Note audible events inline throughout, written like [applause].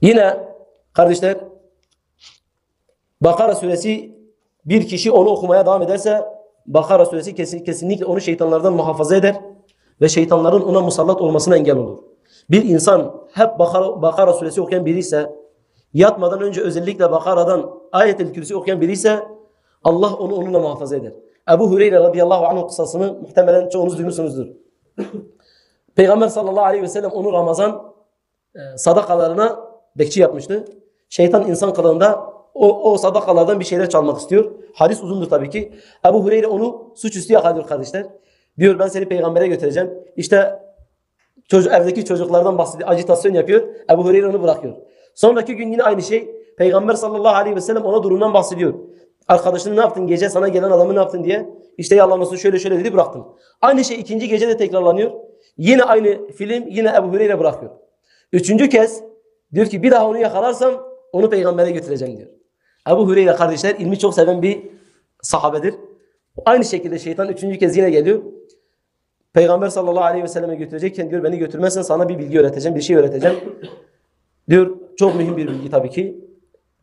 Yine kardeşler Bakara suresi bir kişi onu okumaya devam ederse Bakara suresi kesin, kesinlikle onu şeytanlardan muhafaza eder ve şeytanların ona musallat olmasına engel olur. Bir insan hep Bakara, Bakara suresi okuyan biri ise yatmadan önce özellikle Bakara'dan ayet-el kürsi okuyan biri ise Allah onu onunla muhafaza eder. Ebu Hureyre radıyallahu anh kıssasını muhtemelen çoğunuz duymuşsunuzdur. [clears throat] Peygamber sallallahu aleyhi ve sellem onu Ramazan e, sadakalarına bekçi yapmıştı. Şeytan insan kılığında o, o sadakalardan bir şeyler çalmak istiyor. Hadis uzundur tabii ki. Ebu Hureyre onu suçüstü yakalıyor kardeşler. Diyor ben seni peygambere götüreceğim. İşte çocuk, evdeki çocuklardan bahsediyor. Acitasyon yapıyor. Ebu Hureyre onu bırakıyor. Sonraki gün yine aynı şey. Peygamber sallallahu aleyhi ve sellem ona durumdan bahsediyor. Arkadaşın ne yaptın gece sana gelen adamı ne yaptın diye. İşte yalanlasın şöyle şöyle dedi bıraktım. Aynı şey ikinci gece de tekrarlanıyor. Yine aynı film yine Ebu Hureyre bırakıyor. Üçüncü kez diyor ki bir daha onu yakalarsam onu peygambere götüreceğim diyor. Ebu Hureyre kardeşler ilmi çok seven bir sahabedir. Aynı şekilde şeytan üçüncü kez yine geliyor. Peygamber sallallahu aleyhi ve selleme götürecekken diyor beni götürmezsen sana bir bilgi öğreteceğim, bir şey öğreteceğim. [laughs] Diyor çok mühim bir bilgi tabii ki.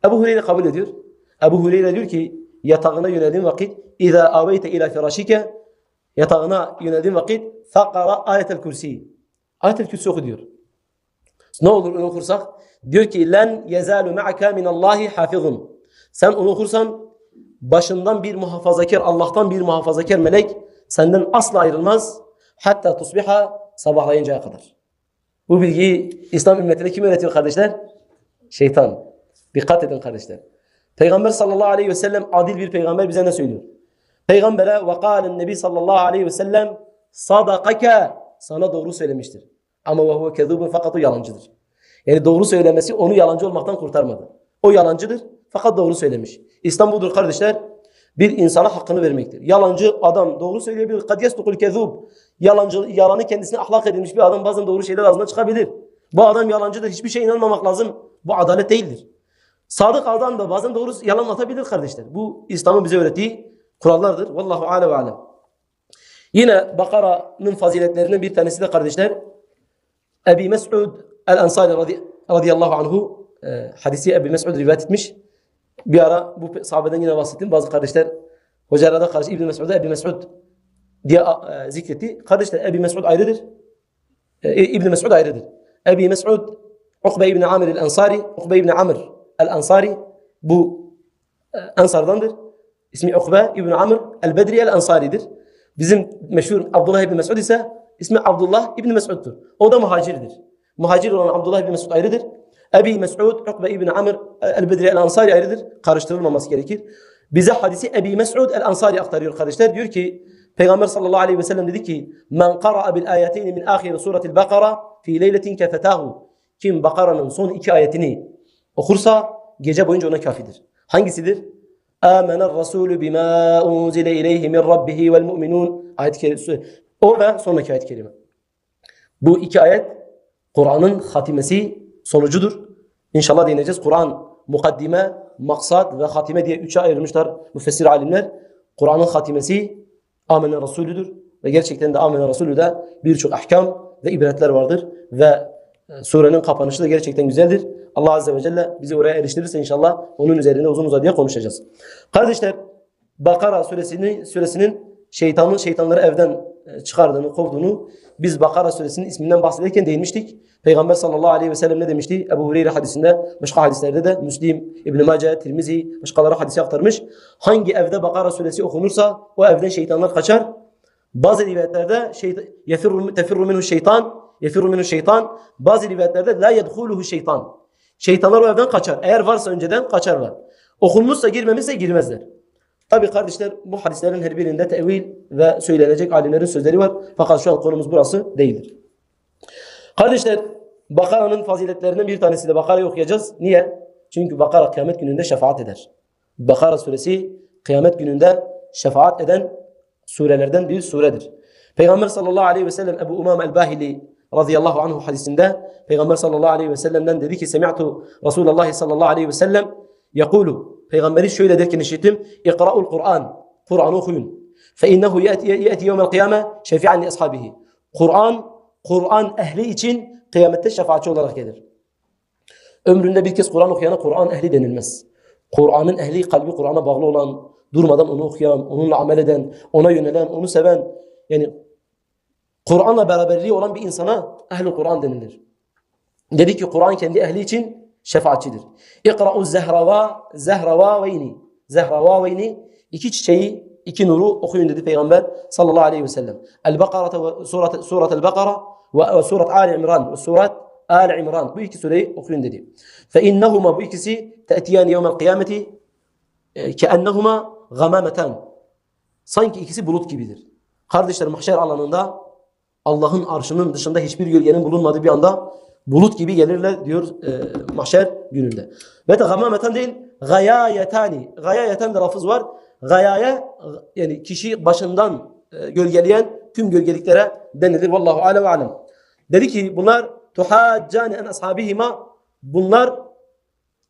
Ebu Hureyre kabul ediyor. Ebu Hureyre diyor ki yatağına yöneldiğin vakit اِذَا اَوَيْتَ اِلَى فِرَاشِكَ Yatağına yöneldiğin vakit فَقَرَ ayetel kürsi. Ayetel kürsi oku diyor. Ne olur onu okursak? Diyor ki len yezalu ma'aka min Allahi hafizun. Sen onu okursan başından bir muhafazakar Allah'tan bir muhafazakar melek senden asla ayrılmaz. Hatta tusbiha sabahlayıncaya kadar. Bu bilgiyi İslam ümmetine kim öğretiyor kardeşler? Şeytan. Dikkat edin kardeşler. Peygamber sallallahu aleyhi ve sellem adil bir peygamber bize ne söylüyor? Peygambere ve kâlen nebi sallallahu aleyhi ve sellem sadakake sana doğru söylemiştir. Ama ve huve kezubun fakat o yalancıdır. Yani doğru söylemesi onu yalancı olmaktan kurtarmadı. O yalancıdır fakat doğru söylemiş. İslam budur kardeşler. Bir insana hakkını vermektir. Yalancı adam doğru söyleyebilir. Kad yestukul kezub. Yalancı, yalanı kendisine ahlak edilmiş bir adam bazen doğru şeyler ağzından çıkabilir. Bu adam yalancıdır. Hiçbir şeye inanmamak lazım. Bu adalet değildir. Sadık adam da bazen doğru yalan atabilir kardeşler. Bu İslam'ın bize öğrettiği kurallardır. Vallahu alem ve alem. Yine Bakara'nın faziletlerinden bir tanesi de kardeşler أبي مسعود الأنصاري رضي, رضي الله عنه آه، حديثي أبي مسعود رواية مش بيارا بو صعبدان يلا واسطين بعض قرشتر وجار قرش ابن مسعود أبي مسعود دي آه، ذكرتي قرشتر أبي مسعود ايردر آه، إيه، ابن مسعود ايردر أبي مسعود عقبة ابن عامر الأنصاري عقبة ابن عامر الأنصاري بو أنصار دندر اسمي عقبة ابن عامر البدري الأنصاري در بزم مشهور عبد الله بن مسعود ismi Abdullah İbn Mes'ud'dur. O da muhacirdir. Muhacir olan Abdullah İbn Mes'ud ayrıdır. Ebi Mes'ud, Ukbe İbn Amr el-Bedri el-Ansari ayrıdır. Karıştırılmaması gerekir. Bize hadisi Ebi Mes'ud el-Ansari aktarıyor kardeşler. Diyor ki Peygamber sallallahu aleyhi ve sellem dedi ki Men qara'a bil ayeteyni min ahir suratil Bakara fi leyletin kefetahu. Kim Bakara'nın son iki ayetini okursa gece boyunca ona kafidir. Hangisidir? Âmener Rasulü bimâ unzile ileyhi min rabbihi vel mu'minun. Ayet-i. O ve sonraki ayet-i kerime. Bu iki ayet Kur'an'ın hatimesi sonucudur. İnşallah değineceğiz. Kur'an mukaddime, maksat ve hatime diye üçe ayırmışlar müfessir alimler. Kur'an'ın hatimesi Amener Resulüdür. Ve gerçekten de Amener Resulü de birçok ahkam ve ibretler vardır. Ve e, surenin kapanışı da gerçekten güzeldir. Allah Azze ve Celle bizi oraya eriştirirse inşallah onun üzerinde uzun uzadıya konuşacağız. Kardeşler Bakara suresinin, suresinin şeytanın şeytanları evden çıkardığını, kovduğunu biz Bakara suresinin isminden bahsederken değinmiştik. Peygamber sallallahu aleyhi ve sellem ne demişti? Ebu Hureyre hadisinde, başka hadislerde de Müslim, İbn-i Mace, Tirmizi, başkaları hadisi aktarmış. Hangi evde Bakara suresi okunursa o evden şeytanlar kaçar. Bazı rivayetlerde tefirru minhu şeytan, yefirru minhu şeytan. Bazı rivayetlerde la yedhuluhu şeytan. Şeytanlar o evden kaçar. Eğer varsa önceden kaçarlar. Okunmuşsa girmemişse girmezler. Tabi kardeşler bu hadislerin her birinde tevil ve söylenecek alimlerin sözleri var. Fakat şu an konumuz burası değildir. Kardeşler Bakara'nın faziletlerinden bir tanesi de Bakara'yı okuyacağız. Niye? Çünkü Bakara kıyamet gününde şefaat eder. Bakara suresi kıyamet gününde şefaat eden surelerden bir suredir. Peygamber sallallahu aleyhi ve sellem Ebu Umam el-Bahili radıyallahu anhu hadisinde Peygamber sallallahu aleyhi ve sellem'den dedi ki Semi'tu Resulullah sallallahu aleyhi ve sellem yakulu Peygamberi şöyle derken işittim İkra'ul Kur'an Kur'an okuyun fe innehu yeti yevmel kıyame şefi'an li ashabihi Kur'an Kur'an ehli için kıyamette şefaatçi olarak gelir. Ömründe bir kez Kur'an okuyana Kur'an ehli denilmez. Kur'an'ın ehli kalbi Kur'an'a bağlı olan, durmadan onu okuyan, onunla amel eden, ona yönelen, onu seven, yani Kur'an'la beraberliği olan bir insana ehli Kur'an denilir. Dedi ki Kur'an kendi ehli için şefaatçidir. İkra'u zehrava zehravaveyni. Zehravaveyni iki çiçeği, iki nuru okuyun dedi Peygamber sallallahu aleyhi ve sellem. El-Bakara surat surat el-Bakara ve surat Ali İmran ve surat Ali İmran. Bu iki sureyi okuyun dedi. Fe innehuma bu ikisi te'tiyan yevmel kıyameti keennehuma gamameten. Sanki ikisi bulut gibidir. Kardeşler mahşer alanında Allah'ın arşının dışında hiçbir gölgenin bulunmadığı bir anda bulut gibi gelirler diyor e, mahşer gününde. Ve de gamameten değil gayayetani. Gayayeten de lafız var. Gayaye yani kişi başından e, gölgeleyen tüm gölgeliklere denilir. Vallahu alem ve alem. Dedi ki bunlar tuhaccani en ashabihima bunlar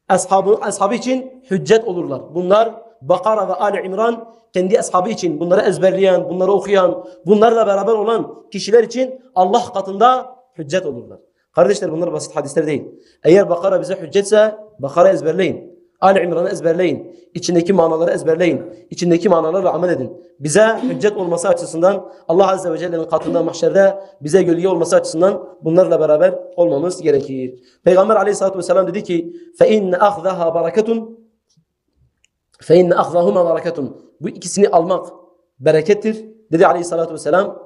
ashabı, ashabı için hüccet olurlar. Bunlar Bakara ve Ali İmran kendi ashabı için bunları ezberleyen, bunları okuyan, bunlarla beraber olan kişiler için Allah katında hüccet olurlar. Kardeşler bunlar basit hadisler değil. Eğer Bakara bize hüccetse Bakara ezberleyin. Ali İmran'ı ezberleyin. İçindeki manaları ezberleyin. İçindeki manalarla amel edin. Bize hüccet olması açısından Allah Azze ve Celle'nin katında mahşerde bize gölge olması açısından bunlarla beraber olmamız gerekir. Peygamber Aleyhisselatü vesselam dedi ki فَاِنَّ اَخْذَهَا بَرَكَةٌ فَاِنَّ اَخْذَهُمَا بَرَكَةٌ Bu ikisini almak berekettir. Dedi Aleyhisselatü vesselam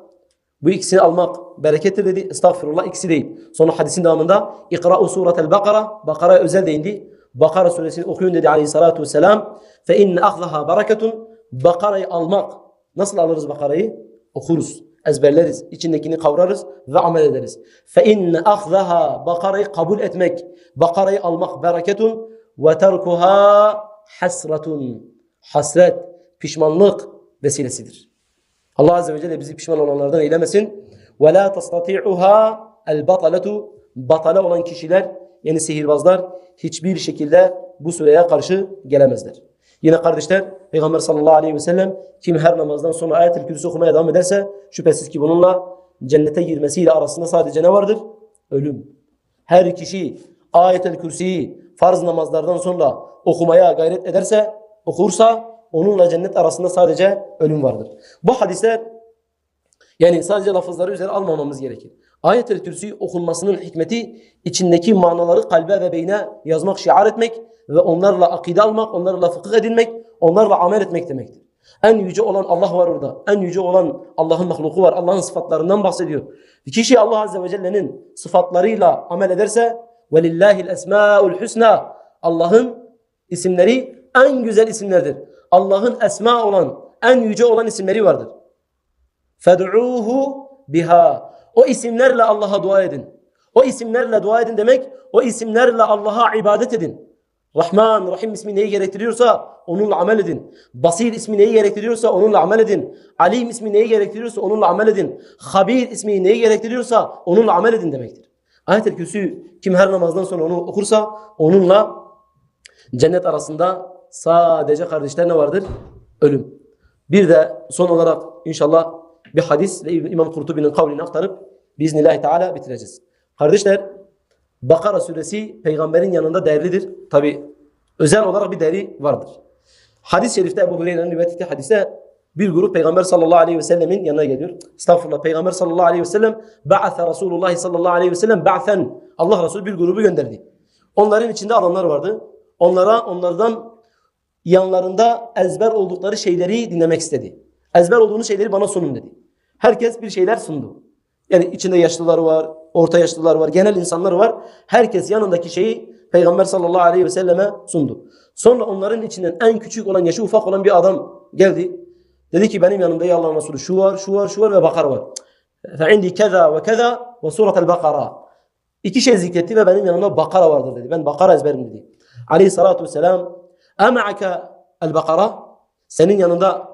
bu ikisini almak berekettir dedi. Estağfurullah ikisi değil. Sonra hadisin devamında İkra'u suretel Bakara. Bakara'ya özel değindi. Bakara suresini okuyun dedi aleyhissalatu vesselam. Fe inne ahzaha bereketun. Bakara'yı almak. Nasıl alırız Bakara'yı? Okuruz, ezberleriz, içindekini kavrarız ve amel ederiz. Fe inne ahzaha. Bakara'yı kabul etmek. Bakara'yı almak bereketun. Ve terkuha hasratun. Hasret, pişmanlık vesilesidir. Allah Azze ve Celle bizi pişman olanlardan eylemesin. Ve la tastati'uha el bataletu. Batale olan kişiler yani sihirbazlar hiçbir şekilde bu sureye karşı gelemezler. Yine kardeşler Peygamber sallallahu aleyhi ve sellem kim her namazdan sonra ayet-el kürsü okumaya devam ederse şüphesiz ki bununla cennete girmesiyle arasında sadece ne vardır? Ölüm. Her kişi ayet-el kürsüyü farz namazlardan sonra okumaya gayret ederse, okursa onunla cennet arasında sadece ölüm vardır. Bu hadisler yani sadece lafızları üzere almamamız gerekir. Ayet-el Kürsi okunmasının hikmeti içindeki manaları kalbe ve beyne yazmak, şiar etmek ve onlarla akide almak, onlarla fıkıh edinmek, onlarla amel etmek demektir. En yüce olan Allah var orada. En yüce olan Allah'ın mahluku var. Allah'ın sıfatlarından bahsediyor. Bir kişi Allah Azze ve Celle'nin sıfatlarıyla amel ederse وَلِلَّهِ الْاَسْمَاءُ الْحُسْنَى Allah'ın isimleri en güzel isimlerdir. Allah'ın esma olan, en yüce olan isimleri vardır. Fed'uhu biha. O isimlerle Allah'a dua edin. O isimlerle dua edin demek, o isimlerle Allah'a ibadet edin. Rahman, Rahim ismi neyi gerektiriyorsa onunla amel edin. Basir ismi neyi gerektiriyorsa onunla amel edin. Alim ismi neyi gerektiriyorsa onunla amel edin. Habir ismi neyi gerektiriyorsa onunla amel edin demektir. Ayet-el Kürsü kim her namazdan sonra onu okursa onunla cennet arasında sadece kardeşler ne vardır? Ölüm. Bir de son olarak inşallah bir hadis ve İmam Kurtubi'nin kavlini aktarıp biiznillahü teala bitireceğiz. Kardeşler Bakara suresi peygamberin yanında değerlidir. Tabi özel olarak bir değeri vardır. Hadis-i şerifte Ebu Hureyre'nin rivayet hadiste bir grup peygamber sallallahu aleyhi ve sellemin yanına geliyor. Estağfurullah peygamber sallallahu aleyhi ve sellem ba'atha Resulullah sallallahu aleyhi ve sellem ba'then Allah Resulü bir grubu gönderdi. Onların içinde adamlar vardı. Onlara onlardan yanlarında ezber oldukları şeyleri dinlemek istedi. Ezber olduğunuz şeyleri bana sunun dedi. Herkes bir şeyler sundu. Yani içinde yaşlılar var, orta yaşlılar var, genel insanlar var. Herkes yanındaki şeyi Peygamber sallallahu aleyhi ve selleme sundu. Sonra onların içinden en küçük olan, yaşı ufak olan bir adam geldi. Dedi ki benim yanımda ya Allah'ın Resulü şu var, şu var, şu var ve Bakar var. فَعِنْدِ كَذَا وَكَذَا وَسُورَةَ الْبَقَرَةِ İki şey zikretti ve benim yanımda Bakara vardır dedi. Ben Bakara ezberim dedi. Aleyhissalatu vesselam Ema'aka el bakara. Senin yanında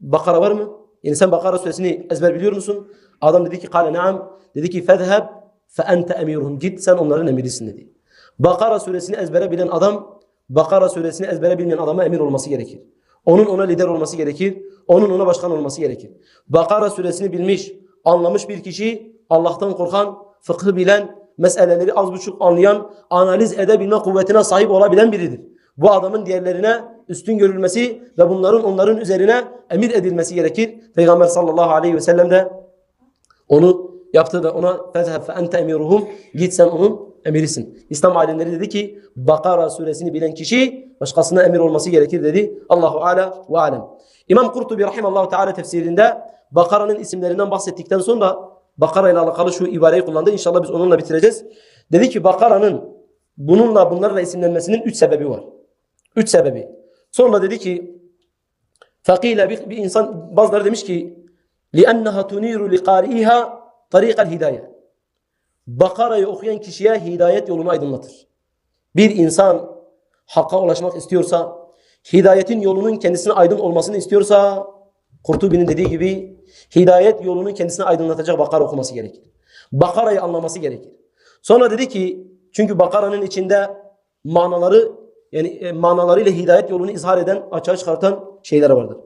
bakara var mı? Yani sen bakara suresini ezber biliyor musun? Adam dedi ki kale naam. Dedi ki fezheb fe ente emiruhum. Git sen onların emirisin dedi. Bakara suresini ezbere bilen adam Bakara suresini ezbere bilmeyen adama emir olması gerekir. Onun ona lider olması gerekir. Onun ona başkan olması gerekir. Bakara suresini bilmiş, anlamış bir kişi Allah'tan korkan, fıkhı bilen, meseleleri az buçuk anlayan, analiz edebilme kuvvetine sahip olabilen biridir. Bu adamın diğerlerine üstün görülmesi ve bunların onların üzerine emir edilmesi gerekir. Peygamber sallallahu aleyhi ve sellem de onu yaptı ve ona fezheb fe emiruhum git sen onun emirisin. İslam alimleri dedi ki Bakara suresini bilen kişi başkasına emir olması gerekir dedi. Allahu ala ve alem. İmam Kurtubi rahimallahu teala tefsirinde Bakara'nın isimlerinden bahsettikten sonra Bakara ile alakalı şu ibareyi kullandı. İnşallah biz onunla bitireceğiz. Dedi ki Bakara'nın bununla bunlarla isimlenmesinin üç sebebi var. Üç sebebi. Sonra dedi ki Fakile bir, bir insan bazıları demiş ki لِأَنَّهَا تُنِيرُ لِقَارِئِهَا طَرِيقَ الْهِدَايَةِ Bakara'yı okuyan kişiye hidayet yolunu aydınlatır. Bir insan hakka ulaşmak istiyorsa, hidayetin yolunun kendisine aydın olmasını istiyorsa, Kurtubi'nin dediği gibi hidayet yolunu kendisine aydınlatacak Bakara okuması gerekir. Bakara'yı anlaması gerekir. Sonra dedi ki, çünkü Bakara'nın içinde manaları, yani e, manalarıyla hidayet yolunu izhar eden, açığa çıkartan şeyler vardır.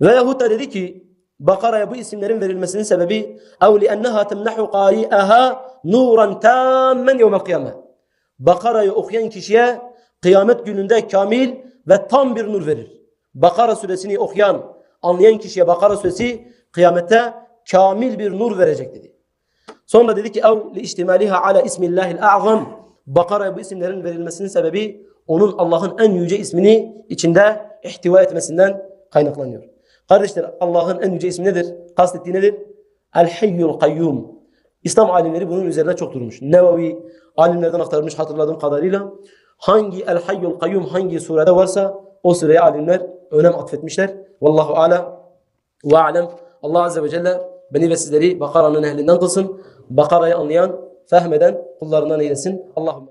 Veyahut da dedi ki, Bakara'ya bu isimlerin verilmesinin sebebi اَوْ لِأَنَّهَا تَمْنَحُ قَارِئَهَا نُورًا تَامًّا يَوْمَ الْقِيَامَةِ Bakara'yı okuyan kişiye kıyamet gününde kamil ve tam bir nur verir. Bakara suresini okuyan, anlayan kişiye Bakara suresi kıyamette kamil bir nur verecek dedi. Sonra dedi ki ev li ihtimaliha ala ismillahil a'zam. Bakara'ya bu isimlerin verilmesinin sebebi onun Allah'ın en yüce ismini içinde ihtiva etmesinden kaynaklanıyor. Kardeşler Allah'ın en yüce ismi nedir? Kastettiği nedir? El Hayyul Kayyum. İslam alimleri bunun üzerine çok durmuş. Nevevi alimlerden aktarmış hatırladığım kadarıyla hangi El Hayyul Kayyum hangi surede varsa o sureye alimler önem atfetmişler. Vallahu ala ve alem. Allah Azze ve Celle beni ve sizleri Bakara'nın ehlinden kılsın. Bakara'yı anlayan, fehmeden kullarından eylesin. Allahümme.